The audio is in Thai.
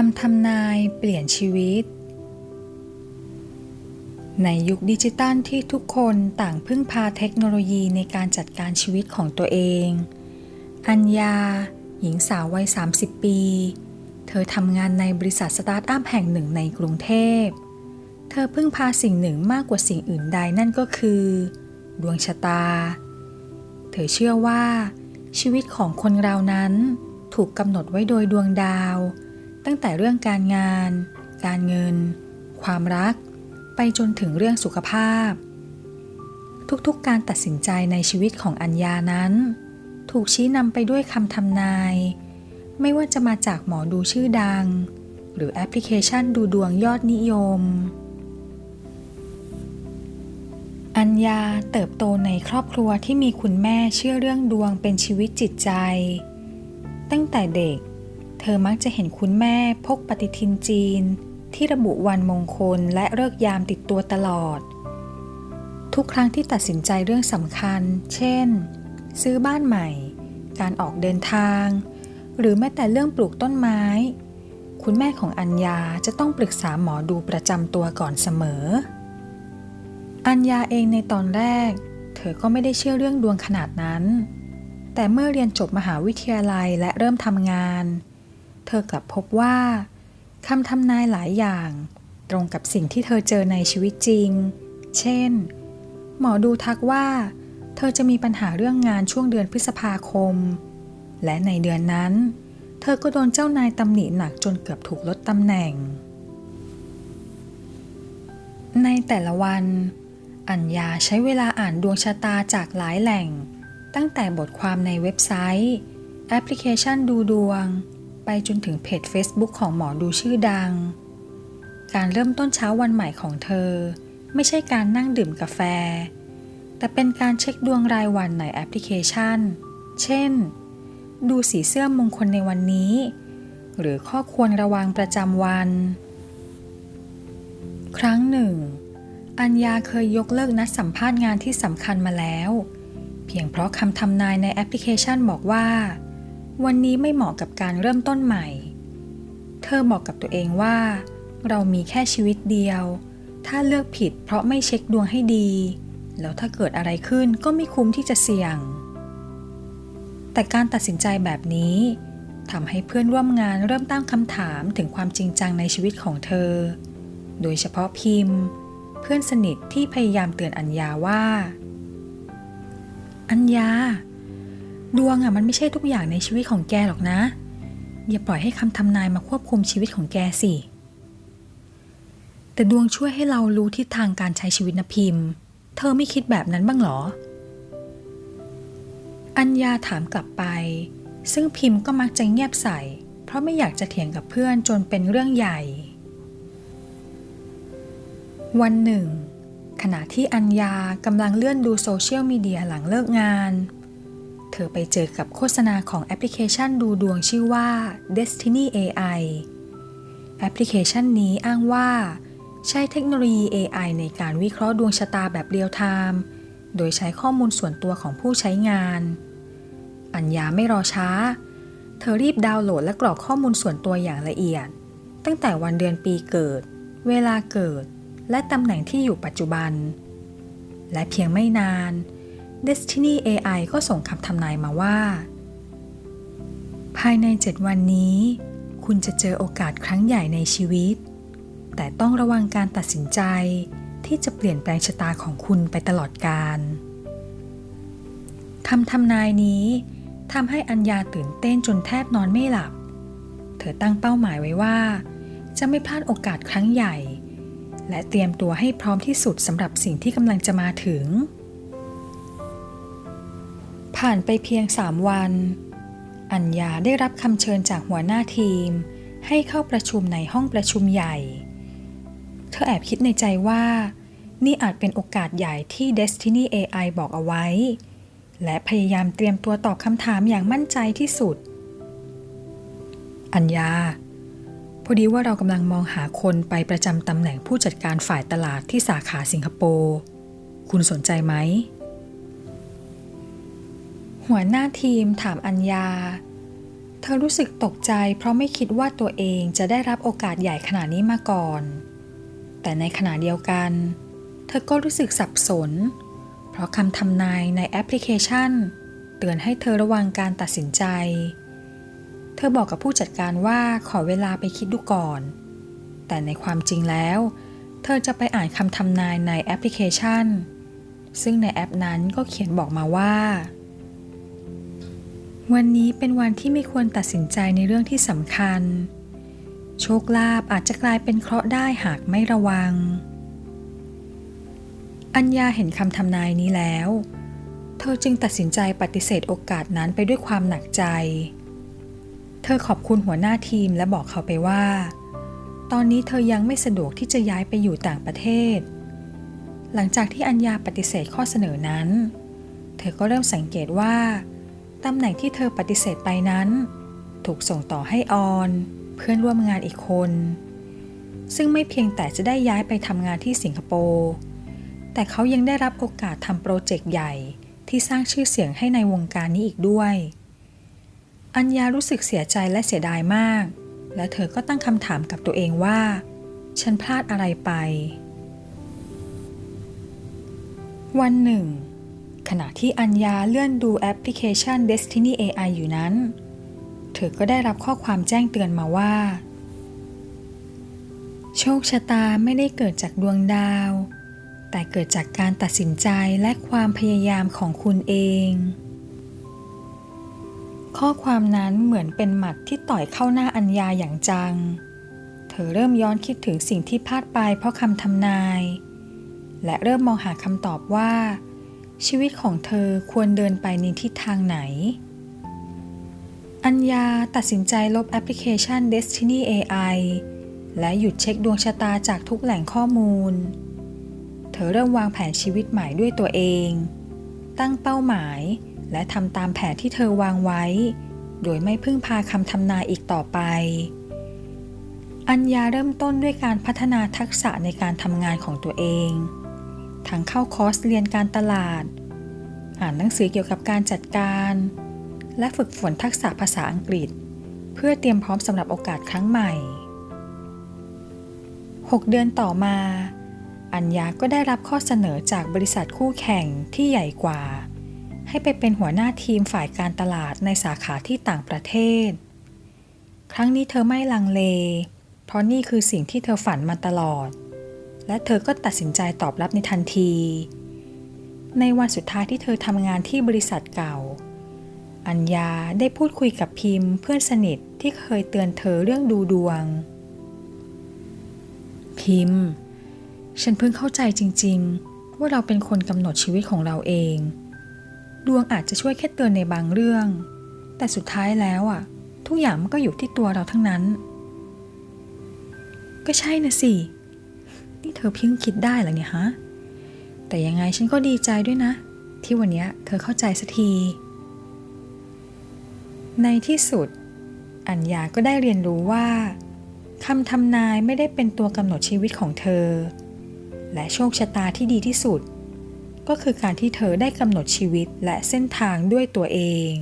คำทำนายเปลี่ยนชีวิต ในยุคดิจิตัลที่ทุกคนต่างพึ่งพาเทคโนโลยีในการจัดการชีวิตของตัวเอง อัญญา หญิงสาววัย 30 ปี เธอทำงานในบริษัทสตาร์ทอัพแห่งหนึ่งในกรุงเทพ เธอพึ่งพาสิ่งหนึ่งมากกว่าสิ่งอื่นใดนั่นก็คือ ดวงชะตา เธอเชื่อว่า ชีวิตของคนเรานั้นถูกกำหนดไว้โดยดวงดาว ตั้งแต่เรื่องการงาน การเงิน ความรัก ไปจนถึงเรื่องสุขภาพ ทุกๆการตัดสินใจในชีวิตของอัญญานั้น ถูกชี้นำไปด้วยคำทำนาย ไม่ว่าจะมาจากหมอดูชื่อดัง หรือแอปพลิเคชันดูดวงยอดนิยม อัญญาเติบโตในครอบครัวที่มีคุณแม่เชื่อเรื่องดวงเป็นชีวิตจิตใจ ตั้งแต่เด็ก เธอมักจะเห็นคุณแม่พกปฏิทินจีน ที่ระบุวันมงคลและเลิกยามติดตัวตลอด ทุกครั้งที่ตัดสินใจเรื่องสำคัญ เช่น ซื้อบ้านใหม่ การออกเดินทาง หรือแม้แต่เรื่องปลูกต้นไม้ คุณแม่ของอัญญาจะต้องปรึกษาหมอดูประจำตัวก่อนเสมอ อัญญาเองในตอนแรก เธอก็ไม่ได้เชื่อเรื่องดวงขนาดนั้น แต่เมื่อเรียนจบมหาวิทยาลัยและเริ่มทำงานเเธอกลับพบว่าคำทำนายหลายอย่าง ตรงกับสิ่งที่เธอเจอในชีวิตจริง เช่น หมอดูทักว่า เธอจะมีปัญหาเรื่องงานช่วงเดือนพฤษภาคม และในเดือนนั้น เธอก็โดนเจ้านายตำหนิหนักจนเกือบถูกลดตำแหน่ง ในแต่ละวัน อัญญาใช้เวลาอ่านดวงชะตาจากหลายแหล่ง ตั้งแต่บทความในเว็บไซต์ แอปพลิเคชันดูดวง ไปจนถึงเพจ Facebook ของหมอดูชื่อดัง การเริ่มต้นเช้าวันใหม่ของเธอ ไม่ใช่การนั่งดื่มกาแฟ แต่เป็นการเช็คดวงรายวันในแอปพลิเคชัน เช่น ดูสีเสื้อมงคลในวันนี้ หรือข้อควรระวังประจำวัน ครั้งหนึ่ง อัญญาเคยยกเลิกนัดสัมภาษณ์งานที่สำคัญมาแล้ว เพียงเพราะคำทำนายในแอปพลิเคชันบอกว่า วันนี้ไม่เหมาะกับการเริ่มต้นใหม่ เธอบอกกับตัวเองว่า เรามีแค่ชีวิตเดียว ถ้าเลือกผิดเพราะไม่เช็คดวงให้ดี แล้วถ้าเกิดอะไรขึ้นก็ไม่คุ้มที่จะเสี่ยง แต่การตัดสินใจแบบนี้ทำให้เพื่อนร่วมงานเริ่มตั้งคำถามถึงความจริงจังในชีวิตของเธอ โดยเฉพาะพิมพ์ เพื่อนสนิทที่พยายามเตือนอัญญาว่า อัญญา ดวงอะมันไม่ใช่ทุกอย่างในชีวิตของแกหรอกนะ อย่าปล่อยให้คำทำนายมาควบคุมชีวิตของแกสิ แต่ดวงช่วยให้เรารู้ทิศทางการใช้ชีวิตนะพิมพ์ เธอไม่คิดแบบนั้นบ้างหรอ อัญญาถามกลับไป ซึ่งพิมพ์ก็มักจะเงียบใส่ เพราะไม่อยากจะเถียงกับเพื่อนจนเป็นเรื่องใหญ่ วันหนึ่ง ขณะที่อัญญากำลังเลื่อนดูโซเชียลมีเดียหลังเลิกงาน เธอไปเจอกับโฆษณาของแอปพลิเคชันดูดวงชื่อว่า Destiny AI แอปพลิเคชันนี้อ้างว่า ใช้เทคโนโลยี AI ในการวิเคราะห์ดวงชะตาแบบเรียลไทม์โดยใช้ข้อมูลส่วนตัวของผู้ใช้งาน อัญญาไม่รอช้า เธอรีบดาวน์โหลดและกรอกข้อมูลส่วนตัวอย่างละเอียด ตั้งแต่วันเดือนปีเกิด เวลาเกิด และตำแหน่งที่อยู่ปัจจุบัน และเพียงไม่นาน Destiny AI ก็ส่งคำทำนายมาว่า ภายใน 7 วันนี้ คุณจะเจอโอกาสครั้งใหญ่ในชีวิต แต่ต้องระวังการตัดสินใจที่จะเปลี่ยนแปลงชะตาของคุณไปตลอดกาลคำทำนายนี้ทำให้อัญญาตื่นเต้นจนแทบนอนไม่หลับ เธอตั้งเป้าหมายไว้ว่า จะไม่พลาดโอกาสครั้งใหญ่ และเตรียมตัวให้พร้อมที่สุดสำหรับสิ่งที่กำลังจะมาถึง ผ่านไปเพียงสามวัน อัญญาได้รับคำเชิญจากหัวหน้าทีม ให้เข้าประชุมในห้องประชุมใหญ่ เธอแอบคิดในใจว่า นี่อาจเป็นโอกาสใหญ่ที่ Destiny AI บอกเอาไว้ และพยายามเตรียมตัวตอบคำถามอย่างมั่นใจที่สุด อัญญา พอดีว่าเรากำลังมองหาคนไปประจำตำแหน่งผู้จัดการฝ่ายตลาดที่สาขาสิงคโปร์ คุณสนใจไหม หัวหน้าทีมถามอัญญา เธอรู้สึกตกใจเพราะไม่คิดว่าตัวเองจะได้รับโอกาสใหญ่ขนาดนี้มาก่อน แต่ในขณะเดียวกัน เธอก็รู้สึกสับสน เพราะคำทำนายในแอปพลิเคชัน เตือนให้เธอระวังการตัดสินใจ เธอบอกกับผู้จัดการว่าขอเวลาไปคิดดูก่อน แต่ในความจริงแล้ว เธอจะไปอ่านคำทำนายในแอปพลิเคชัน ซึ่งในแอปนั้นก็เขียนบอกมาว่า วันนี้เป็นวันที่ไม่ควรตัดสินใจในเรื่องที่สำคัญ โชคลาภอาจจะกลายเป็นเคราะห์ได้หากไม่ระวัง อัญญาเห็นคำทำนายนี้แล้ว เธอจึงตัดสินใจปฏิเสธโอกาสนั้นไปด้วยความหนักใจ เธอขอบคุณหัวหน้าทีมและบอกเขาไปว่า ตอนนี้เธอยังไม่สะดวกที่จะย้ายไปอยู่ต่างประเทศ หลังจากที่อัญญาปฏิเสธข้อเสนอนั้น เธอก็เริ่มสังเกตว่า ตำแหน่งที่เธอปฏิเสธไปนั้น ถูกส่งต่อให้ออน เพื่อนร่วมงานอีกคน ซึ่งไม่เพียงแต่จะได้ย้ายไปทำงานที่สิงคโปร์แต่เขายังได้รับโอกาสทำโปรเจกต์ใหญ่ที่สร้างชื่อเสียงให้ในวงการนี้อีกด้วย อัญญารู้สึกเสียใจและเสียดายมาก และเธอก็ตั้งคำถามกับตัวเองว่า ฉันพลาดอะไรไป วันหนึ่ง ขณะที่อัญญาเลื่อนดูแอปพลิเคชัน Destiny AI อยู่นั้น เธอก็ได้รับข้อความแจ้งเตือนมาว่า โชคชะตาไม่ได้เกิดจากดวงดาว แต่เกิดจากการตัดสินใจและความพยายามของคุณเอง ข้อความนั้นเหมือนเป็นหมัดที่ต่อยเข้าหน้าอัญญาอย่างจัง เธอเริ่มย้อนคิดถึงสิ่งที่พลาดไปเพราะคำทำนาย และเริ่มมองหาคำตอบว่า ชีวิตของเธอควรเดินไปในทิศทางไหน อัญญาตัดสินใจลบแอปพลิเคชัน Destiny AI และหยุดเช็คดวงชะตาจากทุกแหล่งข้อมูล เธอเริ่มวางแผนชีวิตใหม่ด้วยตัวเอง ตั้งเป้าหมายและทำตามแผนที่เธอวางไว้ โดยไม่พึ่งพาคำทำนายอีกต่อไป อัญญาเริ่มต้นด้วยการพัฒนาทักษะในการทำงานของตัวเอง ทั้งเข้าคอร์สเรียนการตลาด อ่านหนังสือเกี่ยวกับการจัดการ และฝึกฝนทักษะภาษาอังกฤษ เพื่อเตรียมพร้อมสำหรับโอกาสครั้งใหม่ 6 เดือนต่อมา อัญญาก็ได้รับข้อเสนอจากบริษัทคู่แข่งที่ใหญ่กว่า ให้ไปเป็นหัวหน้าทีมฝ่ายการตลาดในสาขาที่ต่างประเทศ ครั้งนี้เธอไม่ลังเล เพราะนี่คือสิ่งที่เธอฝันมาตลอด และเธอก็ตัดสินใจตอบรับในทันที ในวันสุดท้ายที่เธอทำงานที่บริษัทเก่า อัญญาได้พูดคุยกับพิมพ์เพื่อนสนิทที่เคยเตือนเธอเรื่องดูดวง พิมพ์ ฉันเพิ่งเข้าใจจริง ๆ ว่าเราเป็นคนกำหนดชีวิตของเราเอง ดวงอาจจะช่วยแค่เตือนในบางเรื่อง แต่สุดท้ายแล้วอะ ทุกอย่างมันก็อยู่ที่ตัวเราทั้งนั้น ก็ใช่นะสิ นี่เธอเพิ่งคิดได้เหรอเนี่ยฮะ แต่ยังไงฉันก็ดีใจด้วยนะ ที่วันนี้เธอเข้าใจสักที ในที่สุด อัญญาก็ได้เรียนรู้ว่าคำทำนายไม่ได้เป็นตัวกำหนดชีวิตของเธอ และโชคชะตาที่ดีที่สุด ก็คือการที่เธอได้กำหนดชีวิตและเส้นทางด้วยตัวเอง